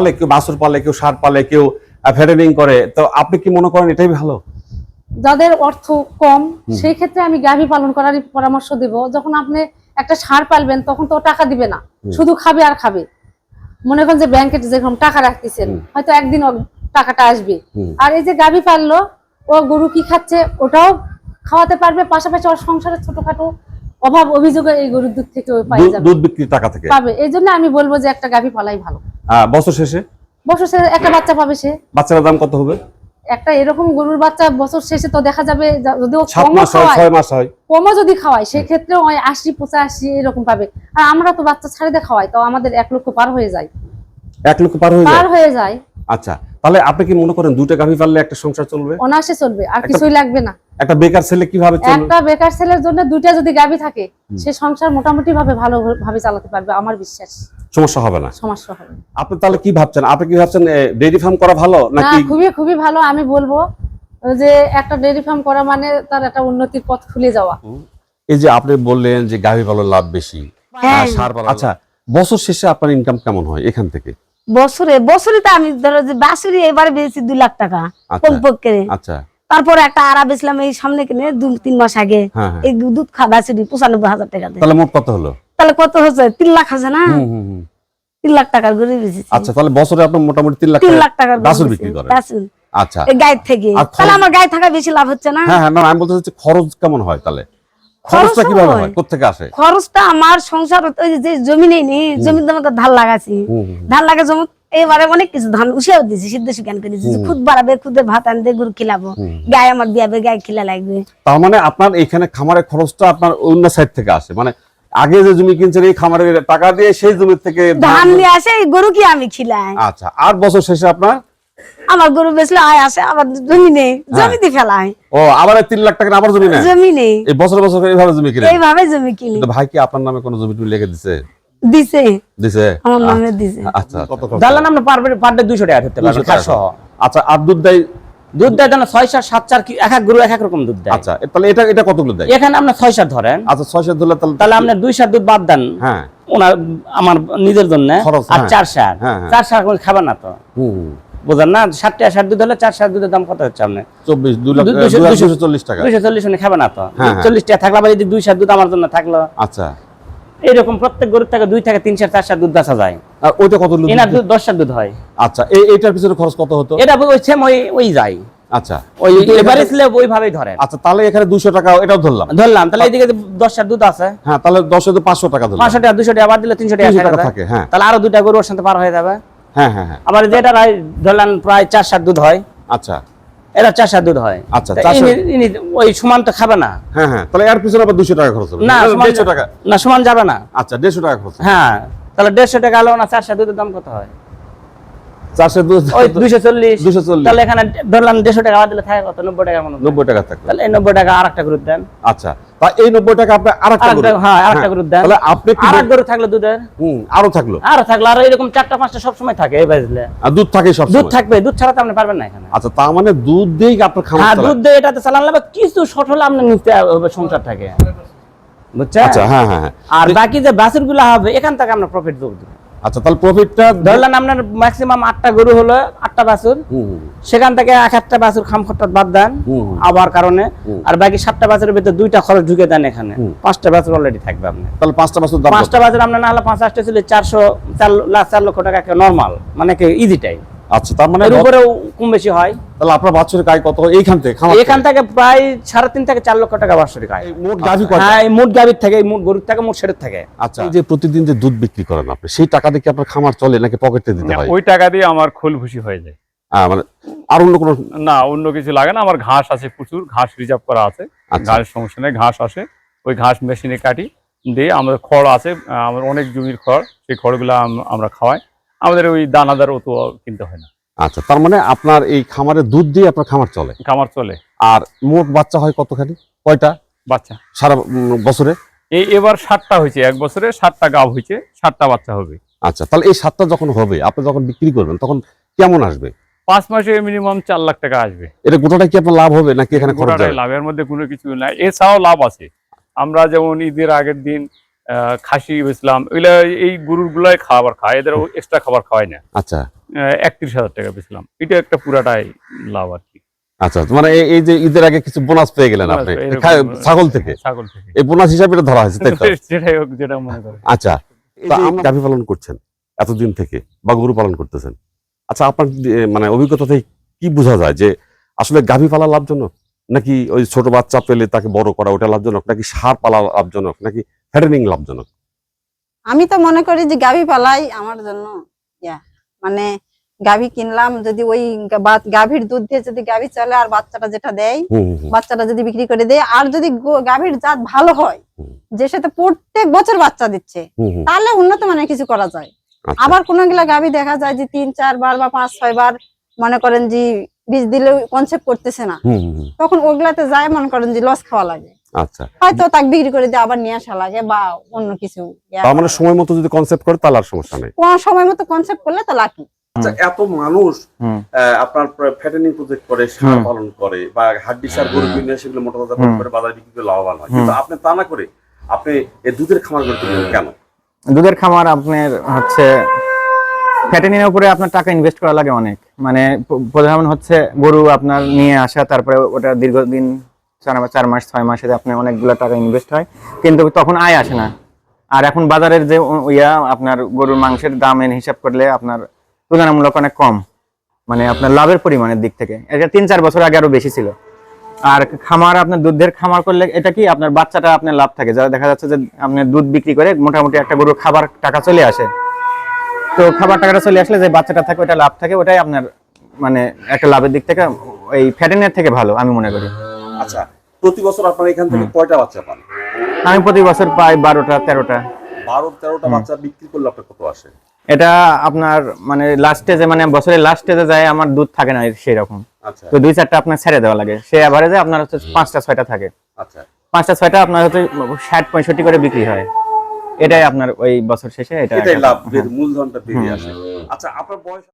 পালে কেউ বাছুর পালে কেউ সার পালে কেউ ফেডারিং করে তো আপনি কি মনে করেন এটাই ভালো? যাদের অর্থ কম সেই ক্ষেত্রে আমি গাভী পালন করারই পরামর্শ দেব। যখন আপনি একটা সার পালবেন তখন তো টাকা দিবে না। শুধু খাবে আর খাবে। মনে করেন যে ব্যাংকে যেরকম টাকা রাখতেছেন হয়তো একদিন টাকাটা আসবে। আর এই যে গাভী পাললো ও গরু কি খাচ্ছে ওটাও খাওয়াতে পারবে। পাশাপাশি ওর সংসারের ছোটখাটো অভাব অভিযোগে এই গরুর দুধ থেকে দুধ- যাবে। দুধ বিক্রির টাকা থেকে? পাবে। এই জন্য আমি বলব যে একটা গাভী পালাই ভালো। আহ, বছর শেষে? বছর শেষে একটা বাচ্চা পাবে সে। বাচ্চার দাম কত হবে? একটা এরকম গরুর বাচ্চা বছর শেষে তো দেখা যাবে যদি কমও হয় হয়। যদি খাওয়ায় সেক্ষেত্রে ওই আশি পঁচাশি এরকম পাবে। আর আমরা তো বাচ্চা ছাড়ে দিয়ে খাওয়াই তো আমাদের এক লক্ষ পার হয়ে যায়। এক লক্ষ পার হয়ে পার যায়? হয়ে যায়। আচ্ছা। তাহলে আপনি কি মনে করেন দুটো গাভী পারলে একটা সংসার চলবে? অনায়াসে চলবে আর কিছুই লাগবে না। একটা বেকার ছেলে কীভাবে চলবে? একটা বেকার ছেলের জন্য দুইটা যদি গাভী থাকে সে সংসার মোটামুটি ভাবে ভালো ভাবে চালাতে পারবে আমার বিশ্বাস। সমস্যা হবে না। সমস্যা হবে আপনি তাহলে কি ভাবছেন? আপনি কি ভাবছেন ডেইরি ফার্ম করা ভালো নাকি না খুবই খুবই ভালো আমি বলব যে একটা ডেয়ারি ফার্ম করা মানে তার একটা উন্নতির পথ খুলে যাওয়া। এই যে আপনি বললেন যে গাভী পালন লাভ বেশি হ্যাঁ। আর সার পালন আচ্ছা বছর শেষে আপনার ইনকাম কেমন হয় এখান থেকে? বছরে বছরে তো আমি ধরো যে বাসুরি এবারে বেশি দুই লাখ টাকা আচ্ছা। কমপক্ষে। আচ্ছা। তারপরে একটা আড়া বেচলাম এই সামনে কিনে দু তিন মাস আগে। হ্যাঁ, হ্যাঁ। এই দুধ খা বাসুরি পঁচানব্বই হাজার টাকা তাহলে মোট কত হলো? তাহলে কত হচ্ছে? তিন লাখ আছে না। তিন লাখ টাকার গরু বেশি আচ্ছা তাহলে বছরে আপনার মোটামুটি তিন লাখ তিন টাকা লাখ টাকার বেচি। বিক্রি করেন। বাছুর। আচ্ছা। এই গায়ের থেকে। তাহলে আমার গায়ে থাকা বেশি লাভ হচ্ছে না? হ্যাঁ হ্যাঁ না আমি বলতে চাচ্ছি খরচ কেমন হয় তাহলে? খরচটা কীভাবে হয়। কোথেকে আসে? খরচটা আমার সংসার ওই যে জমি নেই নি জমির ধান লাগাছি। ধান লাগা জমি এবারে অনেক কিছু ধান দিয়েছি সিদ্ধ সুজ্ঞান করেছি যে খুদ বাড়াবে খুদের ভাত আনতে গরু খিলাবো। গায়ে আমার দিয়াবে গায়ে খিলা লাগবে। তার মানে আপনার এখানে খামারের খরচটা আপনার অন্য সাইড থেকে আসে। মানে আগে যে জমি কিনছেন এই খামারের টাকা দিয়ে সেই জমি থেকে ধান ধান নিয়ে আসে গরু কি আমি খিলাই। আচ্ছা আর বছর শেষে আপনার আমার গরু বেচলে আয় আসে আবার জমি নেই। জমি দিয়ে ফেলায় ও আবার তিন লাখ টাকা আবার জমি নেয়? জমি নেই। এই বছর বছর এইভাবে জমি কিনে? এইভাবে জমি কিনি। কিন্তু ভাই কি আপনার নামে কোনো জমি লিখে দিছে? দিছে। দিছে? আমার নামে দিছে। আচ্ছা কত খরচ? দালান আমরা পার পার ডে দুশো টাকা ধরতে 200 পারবেন টাকা। খাস সহ আচ্ছা আর দুধ দেয়? দুধ দেয় যেন ছয় সার সাত চার কি এক এক গরু এক এক রকম দুধ দেয়। আচ্ছা তাহলে এটা এটা কতগুলো দেয়? এখানে আপনার ছয় সার ধরেন। আচ্ছা ছয়শো ধরলে তাহলে তাহলে আপনার দুই সার দুধ বাদ দেন। হ্যাঁ। ওনার আমার নিজের জন্য। আর হ্যাঁ। চার সার। হ্যাঁ, হ্যাঁ। চার সার করে খাবেন না তো। না টাকা সার দুধ হলে চার সার দুধের দাম কত হচ্ছে চব্বিশ দুই লাখ দুশো- চল্লিশ টাকা। চল্লিশ খাবে না তো। হ্যাঁ, হ্যাঁ। চল্লিশ টাকা থাকলে আবার যদি দুই সার দুধ আমার জন্য থাকল। আচ্ছা। প্রত্যেক গরুর থেকে দুই থেকে তিন সার চার সার দুধ বেচা যায়। আর ওইটা কত দুধ এনার দুধ দশ সার দুধ হয়। আচ্ছা এই এইটার পিছনে খরচ কত হতো? এটা ওই সেম ওই ওই যায়। আচ্ছা। ওই এভারেজ লেভ ওইভাবেই ধরেন। আচ্ছা তাহলে এখানে দুশো টাকা এটাও ধরলাম। ধরলাম তাহলে এইদিকে দশ সার দুধ আছে। হ্যাঁ তাহলে দশে পাঁচশো টাকা ধরলাম। পাঁচশো টাকা দুশো টাকা আবার দিলে তিনশো টাকা 300 টাকা থাকে, হ্যাঁ। তাহলে আরও দুটা গরু ওর সাথে পার হয়ে যাবে। হ্যাঁ হ্যাঁ হ্যাঁ। আবার যেটা রাই- ধরলাম প্রায় চার সাত দুধ হয়। আচ্ছা। এরা সাত দুধ হয়। আচ্ছা, ওই সমান তো খাবে না। হ্যাঁ হ্যাঁ তাহলে এর পিছনে আবার দুশো টাকা খরচ হবে। না সমান দেড়শো টাকা। না সমান যাবে না। আচ্ছা দেড়শো টাকা খরচ হ্যাঁ তাহলে দেড়শো টাকা হলো না চার সাত দুধের দাম কত হয়? চারশো দুধ ওই দুইশো চল্লিশ। 240 তাহলে এখানে ধরলাম দেড়শো টাকা দিলে থাকে কত? নব্বই টাকা মতো নব্বই টাকা থাকবে। তাহলে এই নব্বই টাকা আর একটা গরুর দেন। আচ্ছা তা এই নব্বই টাকা আপনি আরেকটা হ্যাঁ আর একটা গরুর দেন। তাহলে আপনি কি আর এক গরু থাকলে দুধের? হুম আরও থাকল। আরও থাকলে আর এরকম চারটা পাঁচটা সবসময় থাকে এই বাজলে। আর দুধ থাকে সব দুধ থাকবে দুধ ছাড়া তো আপনি পারবেন না এখানে। আচ্ছা তার মানে দুধ দিয়েই আপনার খামার হ্যাঁ দুধ দিয়ে এটাতে চালান লাগবে কিছু শর্ট হলে আপনার নিতে হবে সংসার থাকে। বুঝছেন? আচ্ছা হ্যাঁ হ্যাঁ হ্যাঁ। আর বাকি যে বাছুরগুলো হবে এখান থেকে আপনার প্রফিট দিবে। আচ্ছা তাহলে প্রফিটটা ধরলেন আপনার ম্যাক্সিমাম আটটা গরু হলো আটটা বাছুর। সেখান থেকে এক একটা বাছুর খাম খরচ বাদ দেন। আবার কারণে। আর বাকি সাতটা বাছুরের ভিতরে দুইটা খরচ ঢুকে দেন এখানে। পাঁচটা বাছুর অলরেডি থাকবে আপনার। তাহলে পাঁচটা বাছুর পাঁচটা বাছুর আপনার না হলে পাঁচ আটটা ছিল চারশো চার লাখ চার লক্ষ টাকা নর্মাল মানে ইজি ইজিটাই আচ্ছা তার মানে এর উপরেও কম বেশি হয়। তাহলে আপনার বাছুরের কাজ কত? এইখান থেকে খামার এখান থেকে? প্রায় সাড়ে তিন থেকে চার লক্ষ টাকা বার্ষিক আয়। মোট গাভী কত হ্যাঁ মোট গাভীর থেকে মোট গরুর থেকে মোট শেডের থেকে। আচ্ছা। এই যে প্রতিদিন যে দুধ বিক্রি করেন আপনি সেই টাকা দিয়ে কি আপনার খামার চলে নাকি পকেটে দিতে হয়? ওই টাকা দিয়ে আমার খোল ভুসি হয়ে যায়। আহ, মানে আর অন্য কোনো না অন্য কিছু লাগে না আমার ঘাস আছে প্রচুর ঘাস রিজার্ভ করা আছে। আচ্ছা। ঘাস সমস্যা নেই ঘাস আসে ওই ঘাস মেশিনে কাটি দিয়ে আমাদের খড় আছে আমার অনেক জমির খড় সেই খড়গুলো আম- আমরা খাওয়াই। আমাদের ওই দানাদার অত কিনতে হয় না। আচ্ছা তার মানে আপনার এই খামারে দুধ দিয়ে আপনার খামার চলে? খামার চলে। আর মোট বাচ্চা হয় কতখানি? কয়টা? বাচ্চা। সারা বছরে? এই এবার ষাটটা হয়েছে এক বছরে ষাটটা গাভ হয়েছে ষাটটা বাচ্চা হবে। আচ্ছা তাহলে এই সাতটা যখন হবে আপনি যখন বিক্রি করবেন তখন কেমন আসবে? পাঁচ মাসে মিনিমাম চার লাখ টাকা আসবে। এটা গোটাটা কি আপনার লাভ হবে নাকি এখানে গোটাটাই লাভের মধ্যে কোনো কিছু নাই। এছাড়াও লাভ আছে। আমরা যেমন ঈদের আগের দিন খাসি বেচলাম এগুলা এই গরুর গুলাই খাবার খায় এদের এক্সট্রা খাবার খাওয়াই না। আচ্ছা। একত্রিশ হাজার টাকা বেচলাম। এটা একটা পুরাটাই লাভ আর কি। আচ্ছা মানে এই- যে ঈদের আগে কিছু বোনাস পেয়ে গেলেন আপনি। ছাগল থেকে? ছাগল থেকে। এই বোনাস হিসাবে এটা ধরা হয়েছে তাই তো? যেটাই হোক যেটা মনে করে আচ্ছা। তো আপনি গাভী পালন করছেন এতদিন থেকে বা গরু পালন করতেছেন। আচ্ছা আপনার মানে অভিজ্ঞতা থেকে কি বোঝা যায় যে আসলে গাভী পালা লাভজনক? নাকি ওই ছোট বাচ্চা পেলে তাকে বড় করা ওটা লাভজনক নাকি সার পালা লাভজনক নাকি ফ্যাটেনিং লাভজনক আমি তো মনে করি যে গাভী পালাই আমার জন্য মানে গাভী কিনলাম যদি ওই গাভীর দুধ দিয়ে যদি গাভী চলে আর বাচ্চাটা যেটা দেয়। বাচ্চাটা যদি বিক্রি করে দেয় আর যদি গাভীর জাত ভালো হয়। যে সাথে প্রত্যেক বছর বাচ্চা দিচ্ছে তাহলে উন্নত মানের কিছু করা যায় আচ্ছা। আবার কোনো গুলা গাভী দেখা যায় যে তিন চার বার বা পাঁচ ছয় বার মনে করেন যে বীজ দিলেও কনসেপ্ট করতেছে না। তখন ওগুলাতে যায় মনে করেন যে লস খাওয়া লাগে। আচ্ছা। হয়তো তাকে বিক্রি করে দিয়ে আবার নিয়ে আসা লাগে বা অন্য কিছু তার মানে সময় মতো যদি কনসেপ্ট করে তাহলে আর সমস্যা নেই। সময় মতো কনসেপ্ট করলে তো লাকি আচ্ছা এত মানুষ আহ, আপনার ফ্যাটেনিং প্রজেক্ট করে সার পালন করে বা হাড্ডি সার গরু কিনে সেগুলো মোটা তাজা করে বাজারে বিক্রি করে লাভবান হয়। কিন্তু আপনি তা না করে আপনি এই দুধের খামার করতে গেলেন কেন? দুধের খামার আপনার হচ্ছে ফ্যাটেনিনের উপরে আপনার টাকা ইনভেস্ট করা লাগে অনেক। মানে প্রধান হচ্ছে গরু আপনার নিয়ে আসা, তারপরে ওটা দীর্ঘদিন চার চার মাস, ছয় মাসে আপনার অনেকগুলো টাকা ইনভেস্ট হয়, কিন্তু তখন আয় আসে না। আর এখন বাজারের যে ইয়া, আপনার গরুর মাংসের দামের হিসাব করলে আপনার তুলনামূলক অনেক কম। মানে আপনার লাভের পরিমাণের দিক থেকে। এটা তিন চার বছর আগে আরও বেশি ছিল। আর খামার, আপনার দুধের খামার করলে এটা কি, আপনার বাচ্চাটা আপনার লাভ থাকে। যারা দেখা যাচ্ছে যে আপনার দুধ বিক্রি করে মোটামুটি একটা গরুর খাবার টাকা চলে আসে। তো খাবার টাকাটা চলে আসলে যে বাচ্চাটা থাকে ওটা লাভ থাকে ওটাই আপনার মানে একটা লাভের দিক থেকে এই ফ্যাটেনের থেকে ভালো আমি মনে করি। আচ্ছা প্রতি বছর আপনার এখান থেকে কয়টা বাচ্চা পান? আমি প্রতি বছর পাই বারোটা তেরোটা। বারো তেরোটা বাচ্চা বিক্রি করলে আপনার কত আসে? এটা আপনার মানে লাস্ট স্টেজে মানে বছরের লাস্ট স্টেজে যায় আমার দুধ থাকে না সেই রকম আচ্ছা। তো দুই চারটা আপনার ছেড়ে দেওয়া লাগে। সে অ্যাভারেজে আপনার হচ্ছে পাঁচটা ছয়টা থাকে। আচ্ছা। পাঁচটা ছয়টা আপনার হচ্ছে ষাট পঁয়ষট্টি করে বিক্রি হয়। এটাই আপনার ওই বছর শেষে এটা এটাই লাভ মূলধনটা বেরিয়ে আসে। আচ্ছা আপনার বয়স